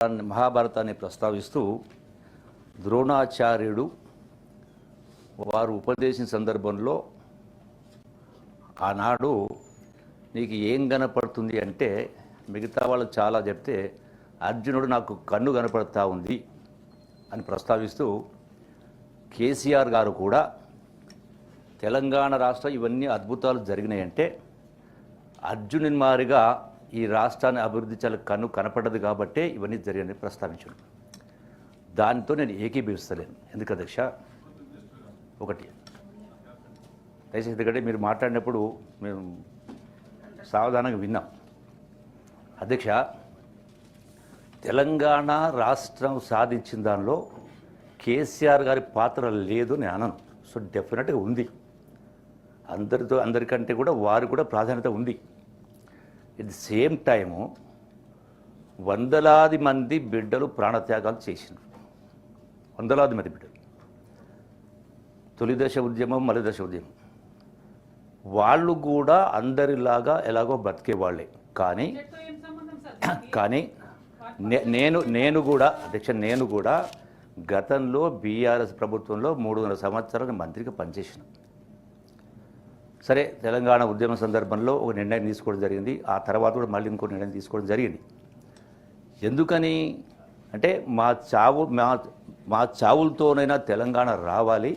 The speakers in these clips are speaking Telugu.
మహాభారతాన్ని ప్రస్తావిస్తూ ద్రోణాచార్యుడు వారు ఉపదేశించిన సందర్భంలో ఆనాడు నీకు ఏం కనపడుతుంది అంటే మిగతా వాళ్ళు చాలా చెప్తే అర్జునుడు నాకు కన్ను కనపడతా ఉంది అని ప్రస్తావిస్తూ కేసీఆర్ గారు కూడా తెలంగాణ రాష్ట్రం ఇవన్నీ అద్భుతాలు జరిగినాయంటే అర్జునుని మారిగా ఈ రాష్ట్రాన్ని అభివృద్ధి చాలా కన్ను కనపడదు కాబట్టే ఇవన్నీ జరిగాయని ప్రస్తావించాడు దానితో నేను ఏకీభవిస్తలేను. ఎందుకు అధ్యక్ష? ఒకటి. దయచేసి ఎందుకంటే మీరు మాట్లాడినప్పుడు మేము సావధానంగా విన్నాం. అధ్యక్ష తెలంగాణ రాష్ట్రం సాధించిన దానిలో కేసీఆర్ గారి పాత్ర లేదు నేను అనను. సో డెఫినెట్గా ఉంది. అందరితో అందరికంటే కూడా వారు కూడా ప్రాధాన్యత ఉంది. ఎట్ ది సేమ్ టైము వందలాది మంది బిడ్డలు ప్రాణత్యాగాలు చేసినారు. వందలాది మంది బిడ్డలు. తొలి దశ ఉద్యమం మలిదశ ఉద్యమం. వాళ్ళు కూడా అందరిలాగా ఎలాగో బతికే వాళ్ళే కానీ కానీ నే- నేను నేను కూడా అధ్యక్ష నేను కూడా గతంలో బీఆర్ఎస్ ప్రభుత్వంలో మూడున్నర సంవత్సరాలు మంత్రిగా పనిచేసిన. సరే తెలంగాణ ఉద్యమ సందర్భంలో ఒక నిర్ణయం తీసుకోవడం జరిగింది. ఆ తర్వాత కూడా మళ్ళీ ఇంకో నిర్ణయం తీసుకోవడం జరిగింది. ఎందుకని అంటే మా చావు మా మా చావులతోనైనా తెలంగాణ రావాలి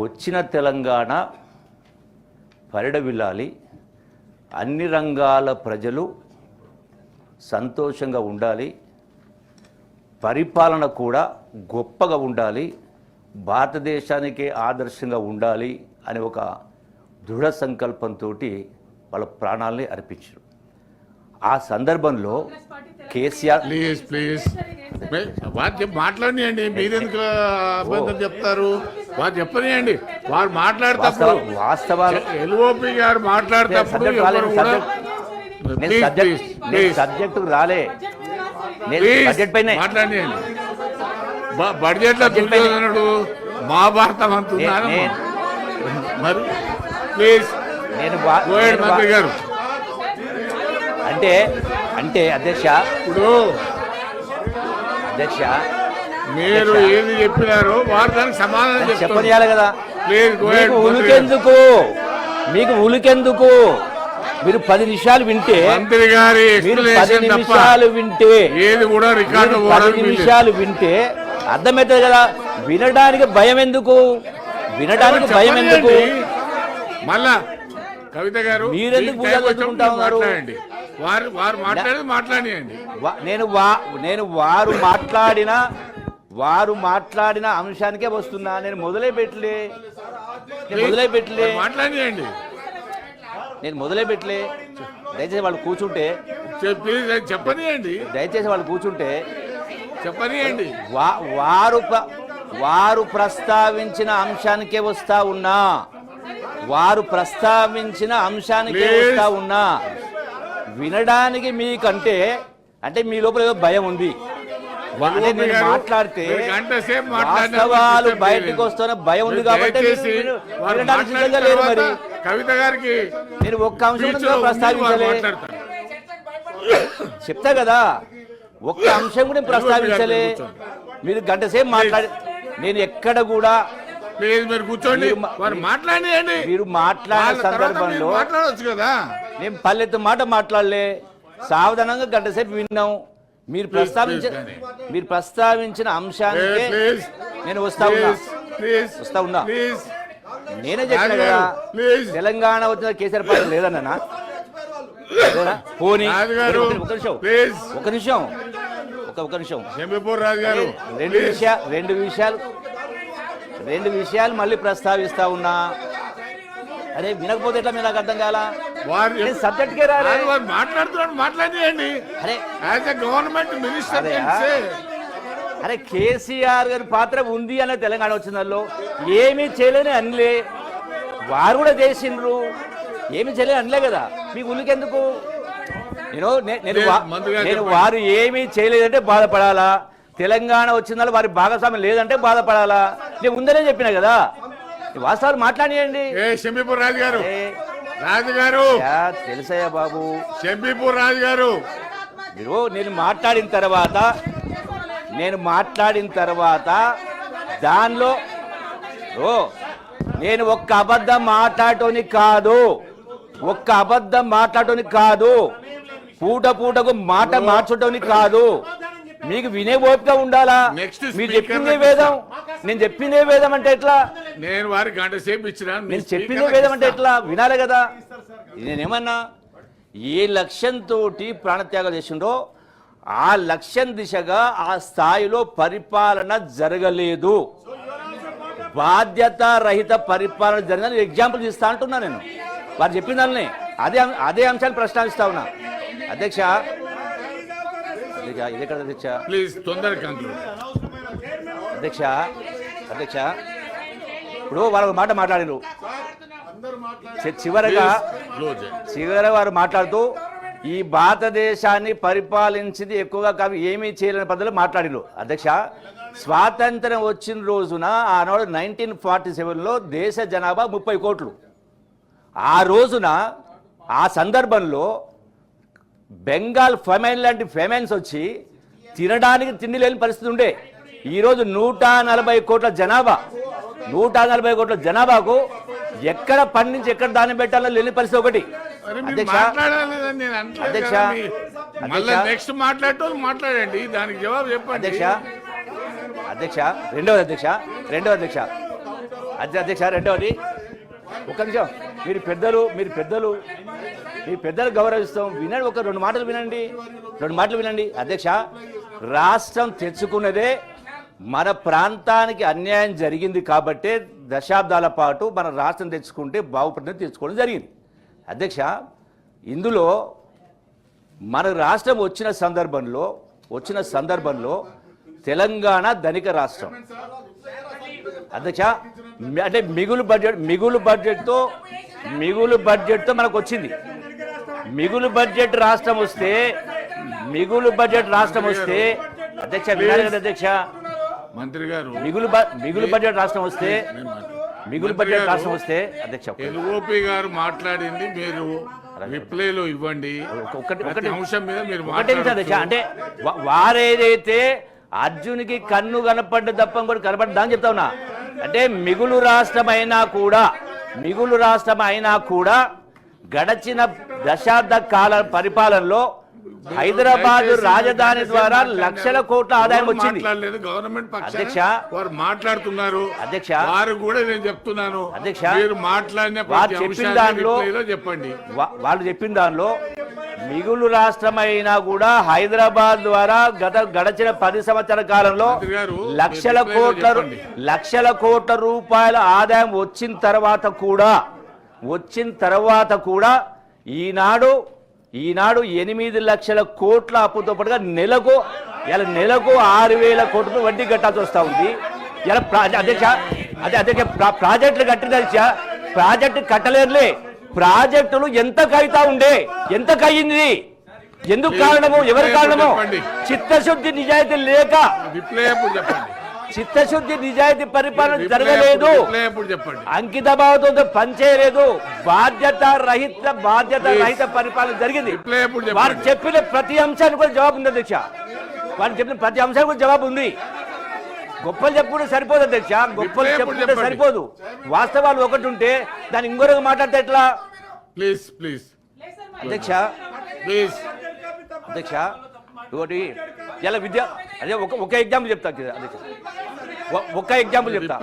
వచ్చిన తెలంగాణ పరిడవిల్లాలి అన్ని రంగాల ప్రజలు సంతోషంగా ఉండాలి పరిపాలన కూడా గొప్పగా ఉండాలి భారతదేశానికే ఆదర్శంగా ఉండాలి అనే ఒక దృఢ సంకల్పంతో వాళ్ళ ప్రాణాలని అర్పించారు. ఆ సందర్భంలో కేసీఆర్ ప్లీజ్ ప్లీజ్. వారు మాట్లాడియండి మీరెందుకు అబద్ధం చెప్తారు? వారు చెప్పనియండి. వారు వాస్తవాలు ఎల్ఓపి గారు సబ్జెక్ట్ రాలే. బడ్జెట్ పైన మాట్లాడియండి బడ్జెట్లో మహాభారతం అంటున్నారు నేను మరి ప్లీజ్. నేను గారు. అంటే అంటే అధ్యక్ష ఇప్పుడు అధ్యక్ష మీరు. ఏది చెప్పినారో వారు దానికి సమాధానం చెప్పనియాలి కదా. ప్లీజ్. ఉలికెందుకు? మీకు ఉలికెందుకు? మీరు పది నిమిషాలు వింటే మంత్రి గారి పది నిమిషాలు వింటే ఏది కూడా రికార్డు పది నిమిషాలు వింటే అర్థమవుతుంది కదా? వినడానికి భయం ఎందుకు? వినడానికి భయం ఎందుకు? మళ్ళా కవిత గారు మీరెందుకు ఉన్నారు? మాట్లాడండి. వారు వారు మాట్లాడేది మాట్లాడియండి. వా- నేను వా నేను వారు మాట్లాడిన వారు మాట్లాడిన అంశానికే వస్తున్నా. నేను మొదలే పెట్టలే. మొదలే పెట్టలే. మాట్లాడియండి. నేను మొదలే పెట్టలే. దయచేసి వాళ్ళు కూర్చుంటే చెప్పనియండి. దయచేసి వాళ్ళు కూర్చుంటే చెప్పనియండి. వారు వారు ప్రస్తావించిన అంశానికే వస్తా ఉన్నా. వారు ప్రస్తావించిన అంశానికే. వస్తా ఉన్నా వినడానికి మీకంటే అంటే మీ లోపల ఏదో భయం ఉంది మాట్లాడితే వాస్తవాలు బయటకు. వస్తున్న భయం ఉంది కాబట్టి లేరు మరి కవిత గారికి నేను ఒక్క అంశం ప్రస్తావించలే. చెప్తా కదా ఒక్క అంశం కూడా ప్రస్తావించలే మీరు గంట సేపు మాట్లాడి నేను ఎక్కడ కూడా ప్లీజ్ మీరు కూర్చోండి. మీరు మా- వారు మాట్లాడియండి మీరు మాట్లాడిన వాళ్ళ తర్వాత మీరు సందర్భంలో మాట్లాడవచ్చు కదా. నేను పల్లెత్తు మాట మాట్లాడలే. సావధానంగా గంట సేపు విన్నాం. మీరు ప్రస్తావించిన please, మీరు ప్రస్తావించిన అంశానికే నేను వస్తా ఉన్నా. వస్తా ఉన్నా. నేనే చెప్పిన కదా. తెలంగాణ వచ్చిన కేసీఆర్ పాత్ర లేదన్నా లేదా? పోనీ. ఒక నిమిషం. ఒక నిమిషం. ఒక ఒక నిమిషం. రెండు విషయాలు రెండు విషయాలు రెండు విషయాలు మళ్ళీ ప్రస్తావిస్తా ఉన్నా. అరే వినకపోతే ఎట్లా మీరు నాకు అర్థం కాల? వారు నేను సబ్జెక్ట్కే రాలే. రాజు వారు మాట్లాడుతున్నాడు మాట్లాడియండి అరే. Government minister. అరే కేసీఆర్ గారి పాత్ర ఉంది అనే తెలంగాణ వచ్చిందల్లో. ఏమీ చేయలేని అనలే. వారు కూడా చేసిండ్రు. ఏమీ చేయలేని అనలే కదా. మీకు ఉలికెందుకు? నేను నేను. వారు ఏమీ చేయలేదంటే బాధపడాలా? తెలంగాణ వచ్చిందల్లో వారి భాగస్వామ్యం లేదంటే బాధపడాలా? నేను ఉందనే చెప్పిన కదా. వాస్తవాలు మాట్లాడియండి. శంబిపూర్ రాజు గారు. రాజు గారు. తెలుసయ్యా బాబు. శంబిపూర్ రాజు గారు. మీరు నేను మాట్లాడిన తర్వాత నేను మాట్లాడిన తర్వాత దానిలో ఓ నేను ఒక్క అబద్ధం మాట్లాడటోని కాదు. ఒక్క అబద్ధం మాట్లాడటోని కాదు. పూట పూటకు మాట మార్చటోని కాదు. మీకు వినే ఓపిక ఉండాలా? మీరు చెప్పిందే వేదం. నేను చెప్పిందే వేదం అంటే ఎట్లా? నేను వారి గంట సేపు ఇచ్చిన మీ నేను చెప్పిందే వేదం అంటే. ఎట్లా? వినాలి కదా? నేనేమన్నా ఏ లక్ష్యంతో ప్రాణత్యాగం చేసిండో ఆ లక్ష్యం దిశగా ఆ స్థాయిలో పరిపాలన జరగలేదు. బాధ్యత రహిత పరిపాలన జరిగిన ఎగ్జాంపుల్ ఇస్తా అంటున్నా నేను. వారు చెప్పిన దాన్ని. అదే అం- అదే అంశాన్ని ప్రస్తావిస్తా ఉన్నా. అధ్యక్ష అధ్యక్ష అధ్యక్ష? ప్లీజ్ తొందరగా కంక్లూడ్. అధ్యక్ష అధ్యక్ష. ఇప్పుడు వాళ్ళు ఒక మాట మాట్లాడిరు. చివరగా చివరి వారు మాట్లాడుతూ ఈ భారతదేశాన్ని పరిపాలించింది ఎక్కువగా కాదు ఏమీ చేయలేని పద్ధతిలో మాట్లాడిరు. అధ్యక్ష స్వాతంత్రం వచ్చిన రోజున ఆనాడు నైన్టీన్ ఫార్టీ సెవెన్లో దేశ జనాభా ముప్పై కోట్లు. ఆ రోజున ఆ సందర్భంలో బెంగాల్ ఫెమైన్ లాంటి ఫెమైన్స్ వచ్చి తినడానికి తిండి లేని పరిస్థితి ఉండే. ఈరోజు నూట నలభై కోట్ల జనాభా. నూట నలభై కోట్ల జనాభాకు ఎక్కడ పండించి ఎక్కడ దాన్ని పెట్టాలో లేని పరిస్థితి ఒకటి. అధ్యక్ష అధ్యక్ష, అధ్యక్ష. నెక్స్ట్ మాట్లాడటం మాట్లాడండి దానికి జవాబు చెప్పండి. అధ్యక్ష అధ్యక్ష రెండవది అధ్యక్ష రెండవ అధ్యక్ష. అధ్య అధ్యక్ష రెండవది. ఒక్క నిమిషం. మీరు పెద్దలు మీరు పెద్దలు మీ పెద్దలు గౌరవిస్తాం. వినండి ఒక రెండు మాటలు వినండి. రెండు మాటలు వినండి. అధ్యక్ష రాష్ట్రం తెచ్చుకున్నదే మన ప్రాంతానికి అన్యాయం జరిగింది కాబట్టే దశాబ్దాల పాటు మన రాష్ట్రం తెచ్చుకుంటే బాగుపడింది తెచ్చుకోవడం జరిగింది. అధ్యక్ష ఇందులో మన రాష్ట్రం వచ్చిన సందర్భంలో వచ్చిన సందర్భంలో తెలంగాణ ధనిక రాష్ట్రం. అధ్యక్ష అంటే మిగులు బడ్జెట్ మిగులు బడ్జెట్తో మిగులు బడ్జెట్తో మనకు వచ్చింది మిగులు బడ్జెట్ రాష్ట్రం వస్తే మిగులు బడ్జెట్ రాష్ట్రం వస్తే అధ్యక్ష అధ్యక్ష మంత్రి గారు మిగులు మిగులు బడ్జెట్ రాష్ట్రం వస్తే. మిగులు బడ్జెట్ రాష్ట్రం వస్తే అధ్యక్ష ఎల్ఓపి గారు మాట్లాడింది మీరు రిప్లైలో ఇవ్వండి. ఒకటి ప్రతి ఒకటి అంశం మీద మీరు ఒకటే నిమిషం అధ్యక్ష. అంటే వారేదైతే అర్జునికి కన్ను కనపడ్డ తప్ప కూడా కనపడ్డా అని చెప్తా ఉన్నా. అంటే మిగులు రాష్ట్రం అయినా కూడా మిగులు రాష్ట్రం అయినా కూడా గడచిన దశాబ్ద కాల పరిపాలనలో హైదరాబాద్ రాజధాని ద్వారా. లక్షల కోట్ల ఆదాయం వచ్చింది గవర్నమెంట్ అధ్యక్ష. వారు మాట్లాడుతున్నారు అధ్యక్ష. వారు కూడా నేను చెప్తున్నాను అధ్యక్ష. మీరు మాట్లాడిన వారు చెప్పిన దానిలో- చెప్పండి వాళ్ళు చెప్పిన దానిలో మిగులు రాష్ట్రం అయినా కూడా హైదరాబాద్ ద్వారా గత గడచిన పది సంవత్సరాల కాలంలో లక్షల కోట్ల. లక్షల కోట్ల రూపాయల ఆదాయం వచ్చిన తర్వాత కూడా వచ్చిన తర్వాత కూడా ఈనాడు ఈనాడు ఎనిమిది లక్షల కోట్ల అప్పుతో పాటుగా నెలకు ఇలా నెలకు ఆరు వేల కోట్ల వడ్డీ కట్టాల్సి వస్తూ ఉంది. ఇలా అధ్యక్ష అదే అధ్యక్ష ప్రా- ప్రాజెక్టులు కట్టిన ప్రాజెక్టు కట్టలేరులే. ప్రాజెక్టులు ఎంత కైతా ఉండే? ఎంత కయ్యింది? ఎందుకు కారణము? ఎవరి కారణము. చిత్తశుద్ధి నిజాయితీ లేక చిత్తశుద్ధి నిజాయితీ పరిపాలన రిప్లై జరగలేదు. అంకిత భావంతో పనిచేయలేదు. బాధ్యత రహిత బాధ్యత రహిత పరిపాలన జరిగింది. వారు చెప్పిన ప్రతి అంశానికి కూడా జవాబు ఉంది అధ్యక్ష. వారు చెప్పిన ప్రతి అంశానికి కూడా జవాబు ఉంది. గొప్పలు చెప్పుకుంటే సరిపోదు అధ్యక్ష. గొప్పలు చెప్పుకుంటే. సరిపోదు. వాస్తవాలు ఒకటి ఉంటే దాని ఇంకొక మాట్లాడితే ఎట్లా? ప్లీజ్ ప్లీజ్ అధ్యక్ష. ప్లీజ్ అధ్యక్ష ఒకటి ఇలా విద్య అదే ఒక ఒక ఎగ్జాంపుల్ చెప్తా అధ్యక్ష. ఒ- ఒక ఎగ్జాంపుల్ చెప్తా.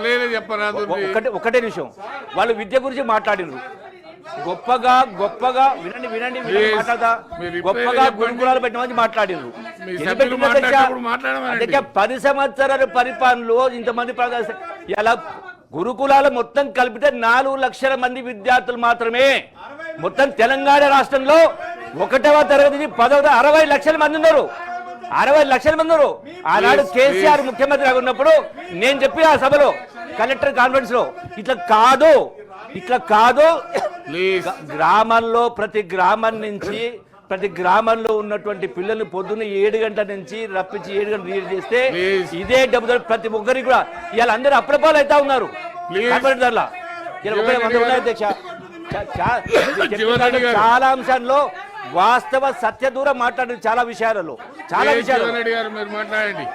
ఒకటే ఒకటే నిమిషం. వాళ్ళు విద్య గురించి మాట్లాడినారు గొప్పగా గొప్పగా వినండి వినండి reply గొప్పగా. గురుకులాలు పెట్టిన మంది మాట్లాడినారు. అధ్యక్ష? పది సంవత్సరాల పరిపాలనలో ఇంతమంది ఇలా గురుకులాలు మొత్తం కలిపితే నాలుగు లక్షల మంది విద్యార్థులు మాత్రమే. మొత్తం తెలంగాణ రాష్ట్రంలో ఒకటవ తరగతి పదవ అరవై లక్షల మంది ఉన్నారు. అరవై లక్షల మంది ఉన్నారు ఆనాడు కేసీఆర్. ముఖ్యమంత్రిగా ఉన్నప్పుడు నేను చెప్పి ఆ సభలో కలెక్టర్ కాన్ఫరెన్స్లో ఇట్లా కాదు ఇట్లా కాదు. గ్రామంలో ప్రతి గ్రామం నుంచి ప్రతి గ్రామంలో ఉన్నటువంటి పిల్లల్ని పొద్దున్న ఏడు గంటల నుంచి రప్పించి ఏడు గంటలు రీడ్ చేస్తే. ఇదే డబ్బు ప్రతి ఒక్కరికి కూడా. ఇవాళ అందరూ అప్రపాలు అవుతా ఉన్నారు చెప్పిన. చాలా అంశాల్లో వాస్తవ సత్య దూరం మాట్లాడింది చాలా విషయాలలో చాలా విషయాలు. మీరు మాట్లాడండి.